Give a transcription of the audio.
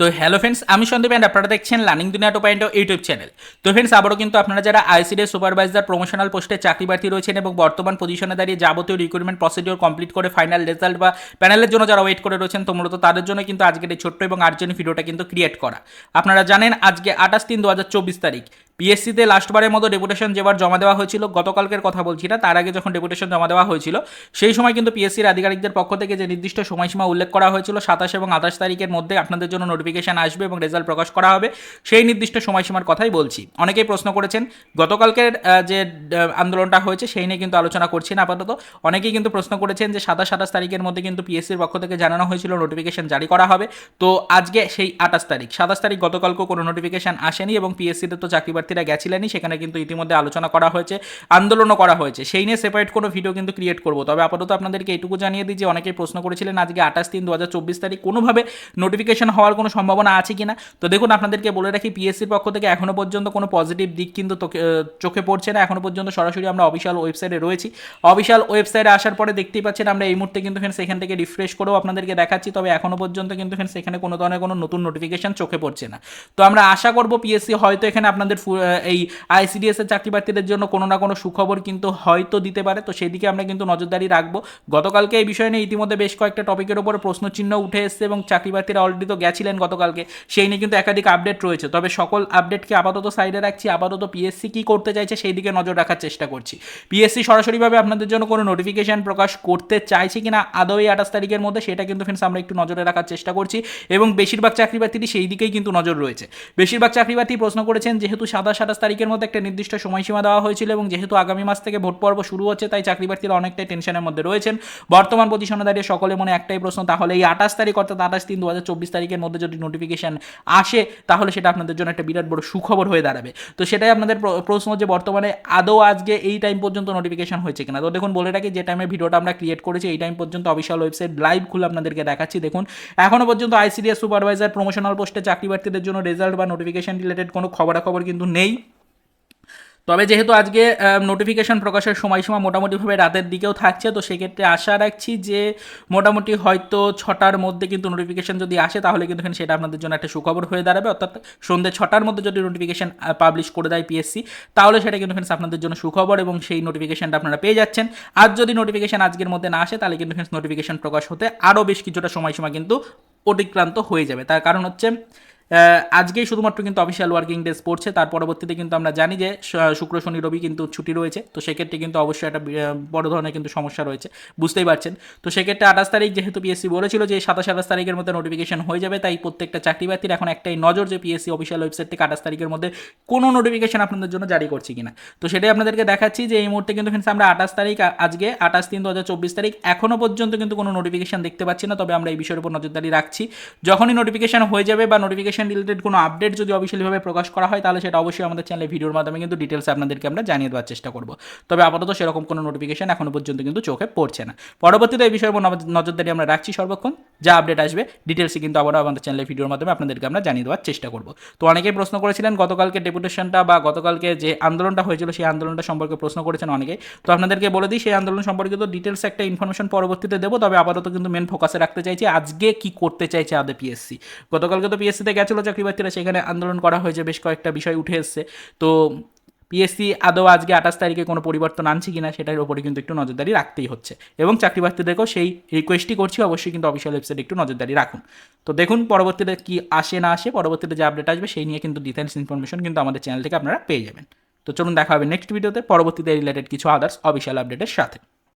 তো hello friends আমি Sandeep and আপনারা দেখছেন learning Duniya two point YouTube channel তো ফ্রেন্ডস আবারও কিন্তু আপনারা যারা আইসিডি সুপারভাইজার প্রমোশনাল পোস্টে চাকরি প্রার্থী রয়েছেন এবং বর্তমান পজিশনে দাঁড়িয়ে যাবতীয় রিক্রুটমেন্ট প্রসিডিওর কমপ্লিট করে ফাইনাল রেজাল্ট বা প্যানেলের জন্য যারা ওয়েট করে রয়েছেন, তো মূলত তাদের জন্য কিন্তু আজকের এই ছোট্ট এবং আর্জেন্ট ভিডিওটা কিন্তু ক্রিয়েট করা। আপনারা জানেন আজকে আঠাশ তিন দু হাজার চব্বিশ তারিখ। পিএসসিতে লাস্টবারের মতো ডেপুটেশন যেবার জমা দেওয়া হয়েছিল, গতকালকের কথা বলছি না, তার আগে যখন ডেপুটেশন জমা দেওয়া হয়েছিল, সেই সময় কিন্তু পিএসসির আধিকারিকদের পক্ষ থেকে যে নির্দিষ্ট সময়সীমা উল্লেখ করা হয়েছিল, সাতাশ এবং আঠাশ তারিখের মধ্যে আপনাদের জন্য নোটিফিকেশন আসবে এবং রেজাল্ট প্রকাশ করা হবে, সেই নির্দিষ্ট সময়সীমার কথাই বলছি। অনেকেই প্রশ্ন করেছেন, গতকালকের যে আন্দোলনটা হয়েছে, সেই নিয়ে কিন্তু আলোচনা করছি না আপাতত। অনেকেই কিন্তু প্রশ্ন করেছেন যে সাতাশ, আঠাশ তারিখের মধ্যে কিন্তু পিএসসির পক্ষ থেকে জানানো হয়েছিল নোটিফিকেশন জারি করা হবে। তো আজকে সেই আঠাশ তারিখ, সাতাশ তারিখ গতকালকেও কোনো নোটিফিকেশন আসেনি এবং পিএসসিতে তো চাকরি প্রার্থীরা গেছিলেনই, সেখানে কিন্তু ইতিমধ্যে আলোচনা করা হয়েছে, আন্দোলনও করা হয়েছে। সেই নিয়ে সেপারেট কোনো ভিডিও কিন্তু ক্রিয়েট করব। তবে আপাতত আপনাদেরকে এইটুকু জানিয়ে দিই যে, অনেকেই প্রশ্ন করেছিলেন, আজকে আঠাশ তিন দু হাজার চব্বিশ তারিখ কোনোভাবে নোটিফিকেশন হওয়ার কোনো সম্ভাবনা আছে কিনা? তো দেখুন, আপনাদেরকে বলে রাখি পিএসসির পক্ষ থেকে এখনও পর্যন্ত কোনো পজিটিভ দিক কিন্তু চোখে পড়ছে না। এখনও পর্যন্ত সরাসরি আমরা অফিসিয়াল ওয়েবসাইটে রয়েছি। অফিসিয়াল ওয়েবসাইটে আসার পরে দেখতেই পাচ্ছেন, আমরা এই মুহূর্তে কিন্তু সেখান থেকে রিফ্রেশ করেও আপনাদেরকে দেখাচ্ছি। তবে এখনও পর্যন্ত কিন্তু সেখানে কোনো ধরনের কোনো নতুন নোটিফিকেশন চোখে পড়ছে না। তো আমরা আশা করব পিএসসি হয়তো এখানে আপনাদের এই আইসিডিএসের চাকরি প্রার্থীদের জন্য কোনো না কোনো সুখবর কিন্তু হয়তো দিতে পারে। তো সেই দিকে আমরা কিন্তু নজরদারি রাখব। গতকালকে এই বিষয় নিয়ে ইতিমধ্যে বেশ কয়েকটা টপিকের উপরে প্রশ্নচিহ্ন উঠে এসেছে এবং চাকরি প্রার্থীরা অলরেডি তো গেছিলেন গতকালকে। সেই নিয়ে কিন্তু একাধিক আপডেট রয়েছে। তবে সকল আপডেটকে আপাতত সাইডে রাখছি। আপাতত পিএসসি কী করতে চাইছে সেই দিকে নজর রাখার চেষ্টা করছি। পিএসসি সরাসরিভাবে আপনাদের জন্য কোনো নোটিফিকেশন প্রকাশ করতে চাইছে কিনা আদৌ এই আঠাশ তারিখের মধ্যে সেটা কিন্তু ফ্রেন্ডস আমরা একটু নজরে রাখার চেষ্টা করছি। এবং বেশিরভাগ চাকরি প্রার্থীরই সেই দিকেই কিন্তু নজর রয়েছে। বেশিরভাগ চাকরি প্রার্থী প্রশ্ন করেছেন, যেহেতু সাতাশ সাতাশ তারিখের মধ্যে একটা নির্দিষ্ট সময়সীমা দেওয়া হয়েছিল এবং যেহেতু আগামী মাস থেকে ভোট পর্ব শুরু হচ্ছে, তাই চাকরি প্রার্থীরা অনেকটাই টেনশনের মধ্যে রয়েছেন। বর্তমান পজিশনে দাঁড়িয়ে সকলে মনে একটাই প্রশ্ন, তাহলে এই আঠাশ তারিখ অর্থাৎ আঠাশ তিন দু হাজার চব্বিশ তারিখের মধ্যে যদি নোটিফিকেশন আসে, তাহলে সেটা আপনাদের জন্য একটা বিরাট বড় সুখবর হয়ে দাঁড়াবে। তো সেটাই আপনাদের প্র- প্রশ্ন যে বর্তমানে আদৌ আজকে এই টাইম পর্যন্ত নোটিফিকেশন হয়েছে কিনা? তো দেখুন, বলে রাখি, যে টাইমে ভিডিওটা আমরা ক্রিয়েট করেছি, এই টাইম পর্যন্ত অফিসিয়াল ওয়েবসাইট লাইভ খুলে আপনাদেরকে দেখাচ্ছি। দেখুন, এখনও পর্যন্ত আইসিডিএস সুপারভাইজার প্রমোশনাল পোস্টে চাকরি প্রার্থীদের জন্য রেজাল্ট বা নোটিফিকেশন রিলেটেড কোনো খবরাখবর কিন্তু নেই। তবে যেহেতু আজকে নোটিফিকেশন প্রকাশের সময়সীমা মোটামুটিভাবে রাতের দিকেও থাকছে, তো সেক্ষেত্রে আশা রাখছি যে মোটামুটি হয়তো ছটার মধ্যে কিন্তু নোটিফিকেশন যদি আসে, তাহলে কিন্তু সেটা আপনাদের জন্য একটা সুখবর হয়ে দাঁড়াবে। অর্থাৎ সন্ধ্যে ছটার মধ্যে যদি নোটিফিকেশন পাবলিশ করে দেয় পিএসসি তাহলে সেটা কিন্তু আপনাদের জন্য সুখবর এবং সেই নোটিফিকেশনটা আপনারা পেয়ে যাচ্ছেন। আর যদি নোটিফিকেশন আজকের মধ্যে না আসে, তাহলে কিন্তু নোটিফিকেশন প্রকাশ হতে আরও বেশ কিছুটা সময়সীমা কিন্তু অতিক্রান্ত হয়ে যাবে। তার কারণ হচ্ছে আজকেই শুধুমাত্র কিন্তু অফিসিয়াল ওয়ার্কিং ডেজ পড়ছে। তার পরবর্তীতে কিন্তু আমরা জানি যে শুক্র, শনি, রবি কিন্তু ছুটি রয়েছে। তো সেক্ষেত্রে কিন্তু অবশ্যই একটা বড় ধরনের কিন্তু সমস্যা রয়েছে। বুঝতেই পারছেন? তো সেক্ষেত্রে আঠাশ তারিখ যেহেতু পিএসসি বলেছিল যে, সাতাশ, আঠাশ তারিখের মধ্যে নোটিফিকেশন হয়ে যাবে, তাই প্রত্যেকটা চাকরি এখন একটাই নজর যে পিএসসি অফিসিয়াল ওয়েবসাইট থেকে আঠাশ তারিখের মধ্যে কোনো নোটিফিকেশন আপনাদের জন্য জারি করছি কিনা। তো সেটাই আপনাদেরকে দেখাচ্ছি যে, এই মুহূর্তে কিন্তু ফ্রেন্ডস আমরা আঠাশ তারিখ আজকে আঠাশ তিন দু হাজার চব্বিশ তারিখ এখনও পর্যন্ত কিন্তু কোনো নোটিফিকেশন দেখতে পাচ্ছি না। তবে আমরা এই বিষয়ের উপর নজরদারি রাখছি। যখনই নোটিফিকেশন হয়ে যাবে বা নোটিফিকেশন রিলেটেড কোনো আপডেট যদি অফিসিয়ালিভাবে প্রকাশ করা হয়, তাহলে সেটা অবশ্যই আমাদের চ্যানেলে ভিডিওর মাধ্যমে কিন্তু ডিটেলস আপনাদেরকে আমরা জানিয়ে দেওয়ার চেষ্টা করব। তবে আপাতত সেরকম কোনো নোটিফিকেশন এখনও পর্যন্ত কিন্তু চোখে পড়ছে না। পরবর্তীতে এই নজ- নজরদারি আমরা রাখছি সর্বক্ষণ। যা আপডেট আসবে ডিটেলসে কিন্তু আবারও আমাদের চ্যানেলে ভিডিওর মাধ্যমে আপনাদেরকে আমরা জানিয়ে দেওয়ার চেষ্টা করব। তো অনেকেই প্রশ্ন করেছিলেন, গতকালকে ডেপুটেশনটা বা গতকালকে যে আন্দোলনটা হয়েছিল, সেই আন্দোলনটা সম্পর্কে প্রশ্ন করেছেন অনেকে তো আপনাদেরকে বলে দিই, সেই আন্দোলন সম্পর্কিত ডিটেলস একটা ইনফরমেশন পরবর্তীতে দেবো, তবে আপাতত কিন্তু মেন ফোকাসে রাখতে চাইছি, আজকে কি করতে চাইছে আদে পিএসসি গতকালকে তো পিএসসিতে গেছিল চাকরি প্রার্থীরা সেখানে আন্দোলন করা হয়েছে, বেশ কয়েকটা বিষয় উঠে এসছে। তো পিএসসি আদৌ আজকে আঠাশ তারিখে কোনো পরিবর্তন আনছে কিনা, সেটার উপরে কিন্তু একটু নজরদারি রাখতেই হচ্ছে। এবং চাকরি প্রার্থীদেরকেও সেই রিকোয়েস্টই করছি, অবশ্যই কিন্তু অফিসিয়াল ওয়েবসাইটে একটু নজরদারি রাখুন। তো দেখুন, পরবর্তীতে কি আসে না আসে, পরবর্তীতে যে আপডেট আসবে, সেই নিয়ে কিন্তু ডিটেলস ইনফরমেশন কিন্তু আমাদের চ্যানেল থেকে আপনারা পেয়ে যাবেন। তো চলুন দেখা হবে নেক্সট ভিডিওতে পরবর্তীতে রিলেটেড কিছু আদার্স অফিসিয়াল আপডেটের সাথে।